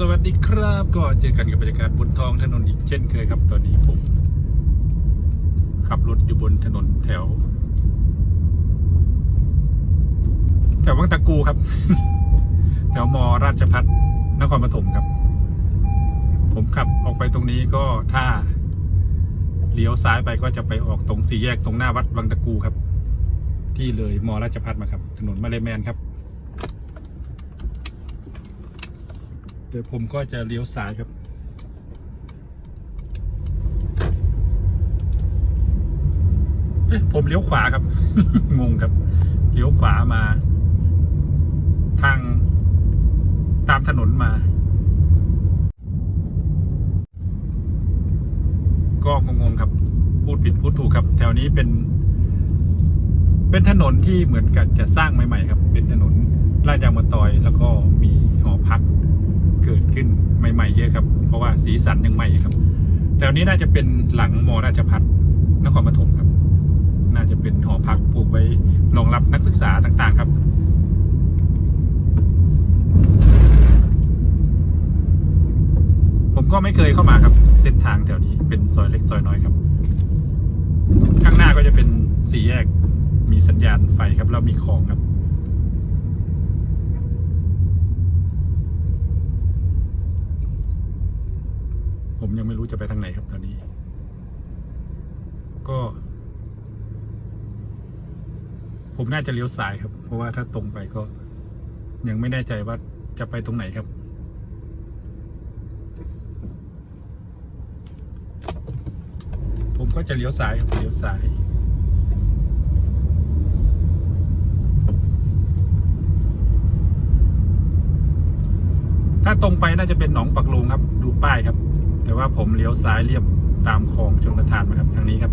สวัสดีครับก็เจอกันกับบรรยากาศบนท้องถนนอีกเช่นเคยครับ ตอนนี้ผม ขับรถอยู่บนถนนแถว แถววังตะกูครับ แถวมอราชพัฒนครปฐมครับ ผมขับออกไปตรงนี้ก็ถ้าเลี้ยวซ้ายไปก็จะไปออกตรงสี่แยกตรงหน้าวัดวังตะกูครับ ที่เลยมอราชพัฒมาครับ ถนนมาเลแมนครับ เดี๋ยวผมก็จะเลี้ยวซ้ายครับ เอ๊ะผมเลี้ยวขวาครับ งงครับ เลี้ยวขวามา ทางตามถนนมา ก็งงๆครับ พูดผิดพูดถูกครับ แถวนี้เป็น เป็นถนนที่เหมือนกับจะสร้างใหม่ๆครับ เป็นถนนลาดยางมะตอยแล้วก็มีหอพัก เกิดขึ้นใหม่ๆเยอะครับ เพราะว่าสีสันยังใหม่ครับแถวนี้น่าจะเป็นหลังมราชพัฒนครปฐมครับ น่าจะเป็นหอพักปลูกไว้รองรับนักศึกษาต่างๆครับผมก็ไม่เคยเข้ามาครับ เส้นทางแถวนี้เป็นซอยเล็กซอยน้อยครับ ข้างหน้าก็จะเป็นสี่แยกมีสัญญาณไฟครับแล้วมีคลองครับ ยังไม่รู้จะไปทางไหนครับตอนนี้ ก็ ผมน่าจะเลี้ยวซ้ายครับ เพราะว่าถ้าตรงไปก็ ยังไม่แน่ใจว่าจะไปตรงไหนครับ ผมก็จะเลี้ยวซ้ายครับเลี้ยวซ้ายถ้าตรงไปน่าจะเป็นหนองปักลงครับ ดูป้ายครับ แต่ว่าผมเลี้ยวซ้ายเรียบตามคลองชนประทานมาครับทางนี้ครับ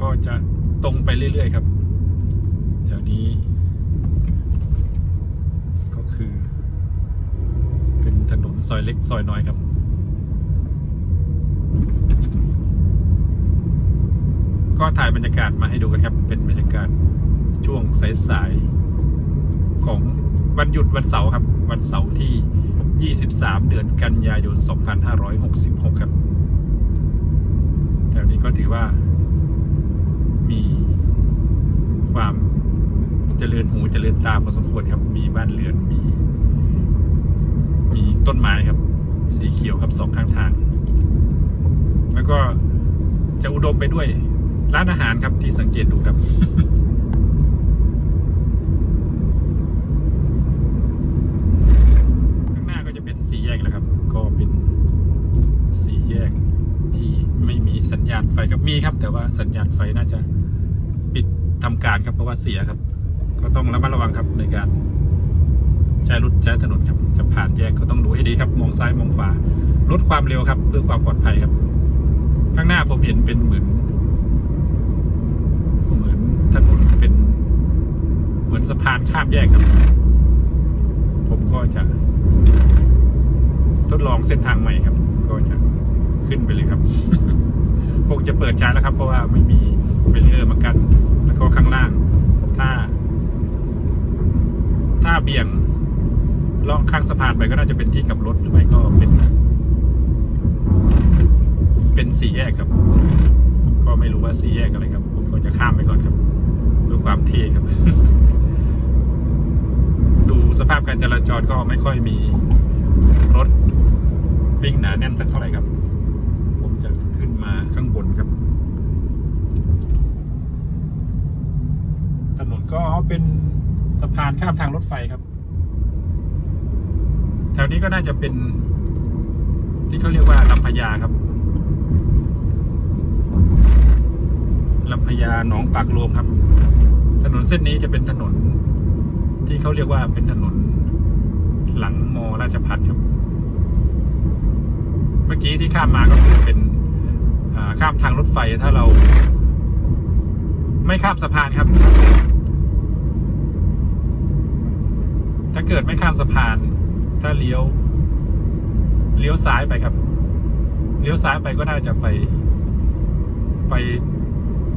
ก็จะตรงไปเรื่อยๆครับแถวนี้ ก็คือ เป็นถนนซอยเล็กซอยน้อยครับ ก็ถ่ายบรรยากาศมาให้ดูกันครับ เป็นบรรยากาศช่วงสายๆของวันหยุดวันเสาร์ครับ วันเสาร์ที่ 23 เดือนกันยายน 2566 ครับแถวนี้ก็ถือว่า มีความเจริญหูเจริญตาพอสมควรครับ มีบ้านเรือนมี มีต้นไม้ครับ สีเขียวครับสองข้างทาง แล้วก็จะอุดมไปด้วย ร้านอาหารครับที่สังเกตดูครับ ข้างหน้าก็จะเป็นสี่แยกแล้วครับ ก็เป็นสี่แยกที่ไม่มีสัญญาณไฟครับมีครับ แต่ว่าสัญญาณไฟน่าจะปิดทำการครับเพราะว่าเสียครับ ก็ต้องระมัดระวังครับในการใช้รถใช้ถนนครับ จะผ่านแยกก็ต้องดูให้ดีครับ มองซ้ายมองขวาลดความเร็วครับ เพื่อความปลอดภัยครับ ข้างหน้าผมเห็นเป็นเหมือน เหมือนถนนเป็น เหมือน สะพานข้ามแยกครับ ผมก็จะ ทดลองเส้นทางใหม่ครับ ก็จะขึ้นไปเลยครับคงจะเปิดใช้แล้วครับ เพราะว่าไม่มีเบรเออร์มากัน แล้วก็ข้างล่าง ถ้า ถ้าเบี่ยงล่องข้างสะพานไปก็น่าจะเป็นที่กลับรถหรือไม่ก็เป็น เป็นสี่แยกครับ ก็ไม่รู้ว่าสี่แยกอะไรครับ ผมก็จะข้ามไปก่อนครับด้วยความเท่ครับ ดูสภาพการจราจรก็ไม่ค่อยมีรถวิ่งหนาแน่นสักเท่าไหร่ครับ ผมจะขึ้นมาข้างบนครับ ถนนก็เป็นสะพานข้ามทางรถไฟครับ แถวนี้ก็น่าจะเป็น ที่เขาเรียกว่าลำพญาครับลำพญาหนองปากโลมครับ ถนนเส้นนี้จะเป็นถนน ที่เขาเรียกว่าเป็นถนนหลังมอราชพัฒน์ครับ เมื่อกี้ที่ข้ามมาก็คือเป็นข้ามทางรถไฟถ้าเรา ไม่ข้ามสะพานครับ ถ้าเกิดไม่ข้ามสะพาน ถ้าเลี้ยว เลี้ยวซ้ายไปครับ เลี้ยวซ้ายไปก็น่าจะไป ไป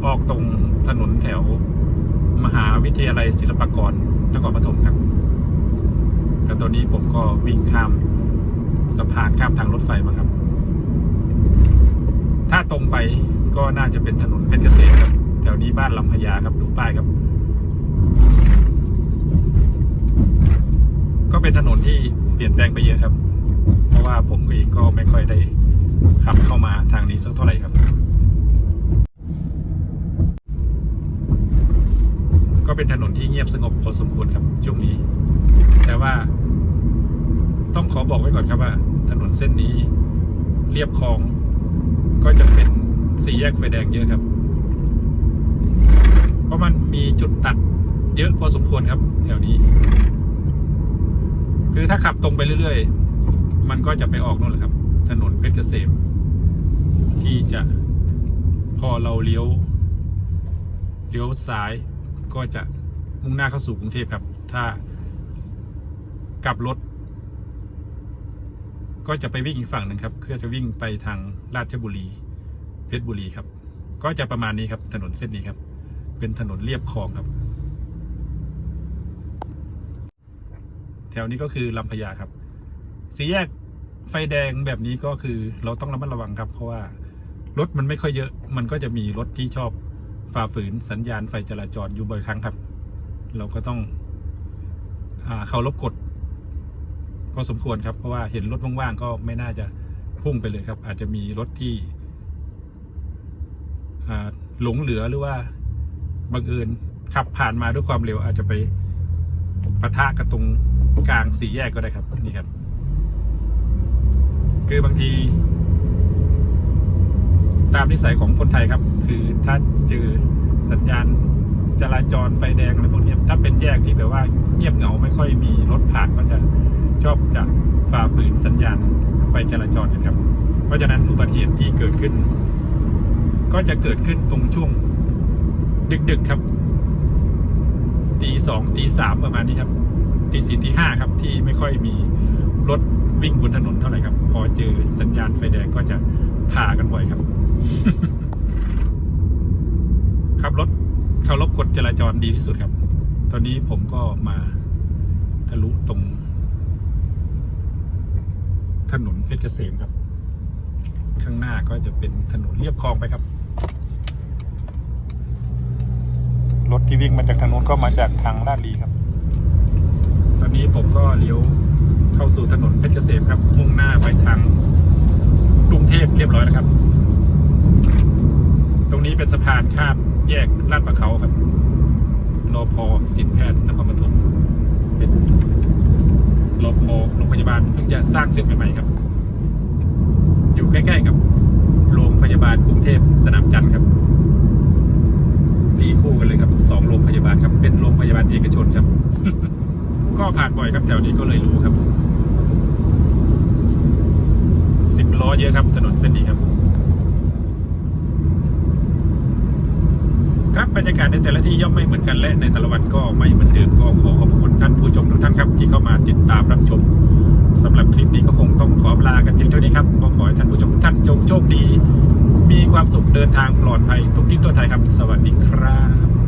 ออกตรงถนนแถว มหาวิทยาลัยศิลปากร นครปฐมครับแต่ตอนนี้ผมก็วิ่งข้ามสะพานข้ามทางรถไฟมาครับ ถ้าตรงไปก็น่าจะเป็นถนนเพชรเกษมครับแถวนี้บ้านลำพญาครับดูป้ายครับ ก็เป็นถนนที่เปลี่ยนแปลงไปเยอะครับ เพราะว่าผมเองก็ไม่ค่อยได้ขับเข้ามาทางนี้สักเท่าไหร่ครับ ก็เป็นถนนที่เงียบสงบพอสมควรครับช่วงนี้ แต่ว่าต้องขอบอกไว้ก่อนครับว่า ถนนเส้นนี้เรียบคลอง ก็จะเป็นสี่แยกไฟแดงเยอะครับ เพราะมันมีจุดตัดเยอะพอสมควรครับ แถวนี้ คือถ้าขับตรงไปเรื่อยๆ มันก็จะไปออกนู่นแหละครับ ถนนเพชรเกษม ที่จะพอเราเลี้ยว เลี้ยวซ้าย ก็จะมุ่งหน้าเข้าสู่กรุงเทพครับ ถ้ากลับรถ ก็จะไปวิ่งอีกฝั่งหนึ่งครับเพื่อจะวิ่งไปทางราชบุรี เพชรบุรีครับ ก็จะประมาณนี้ครับ ถนนเส้นนี้ครับ เป็นถนนเรียบคลองครับ แถวนี้ก็คือลำพญาครับสีแยกไฟแดงแบบนี้ก็คือเราต้องระมัดระวังครับ เพราะว่ารถมันไม่ค่อยเยอะ มันก็จะมีรถที่ชอบ ฝ่าฝืนสัญญาณไฟจราจรอยู่บ่อยครั้งครับ เราก็ต้องอเคารพกฎพอสมควรครับ เพราะว่าเห็นรถว่างๆก็ไม่น่าจะพุ่งไปเลยครับ อาจจะมีรถที่หลงเหลือหรือว่าบังเอิญขับผ่านมาด้วยความเร็ว อาจจะไปปะทะกับตรงกลางสี่แยกก็ได้ครับนี่ครับ คือบางที ตามนิสัยของคนไทยครับ คือถ้าเจอสัญญาณจราจรไฟแดงอะไรพวกนี้ถ้าเป็นแยกที่แบบว่าเงียบเหงาไม่ค่อยมีรถผ่านก็จะชอบจะฝ่าฝืนสัญญาณไฟจราจรกันครับ เพราะฉะนั้นอุบัติเหตุที่เกิดขึ้น ก็จะเกิดขึ้นตรงช่วง ดึกๆครับตีสองตีสามประมาณนี้ครับตีสี่ตีห้าครับที่ไม่ค่อยมีรถ วิ่งบนถนนเท่าไหร่ครับ พอเจอสัญญาณไฟแดงก็จะผ่ากันบ่อยครับ ขับรถเคารพกฎจราจรดีที่สุดครับ ตอนนี้ผมก็มาทะลุตรง ถนนเพชรเกษมครับ ข้างหน้าก็จะเป็นถนนเรียบคลองไปครับ รถที่วิ่งมาจากทางโน้นก็มาจากทางลาดลีครับ ตอนนี้ผมก็เลี้ยว เข้าสู่ถนนเพชรเกษมครับ มุ่งหน้าไปทางกรุงเทพเรียบร้อยแล้วครับ ตรงนี้เป็นสะพานข้ามแยกลาดประเขาครับรอพอสินแพทย์นครปฐมเป็นรอพอโรงพยาบาลเพิ่งจะสร้างเสร็จใหม่ๆครับ อยู่ใกล้ๆกับโรงพยาบาลกรุงเทพสนามจันทร์ครับตีคู่กันเลยครับสองโรงพยาบาลครับ เป็นโรงพยาบาลเอกชนครับ ก็ผ่านบ่อยครับแถวนี้ก็เลยรู้ครับสิบ ล้อเยอะครับ ถนนเส้นนี้ครับ ครับบรรยากาศในแต่ละที่ย่อมไม่เหมือนกันและในแต่ละวันก็ไม่เหมือนเดิมก็ขอขอบคุณท่านผู้ชมทุกท่านครับ ที่เข้ามาติดตามรับชมสำหรับคลิปนี้ก็คงต้องขอลากันเพียงเท่านี้ครับก็ขอให้ท่านผู้ชมทุกท่านจงโชคดี มีความสุขเดินทางปลอดภัยทุกที่ตัวไทยครับ สวัสดีครับ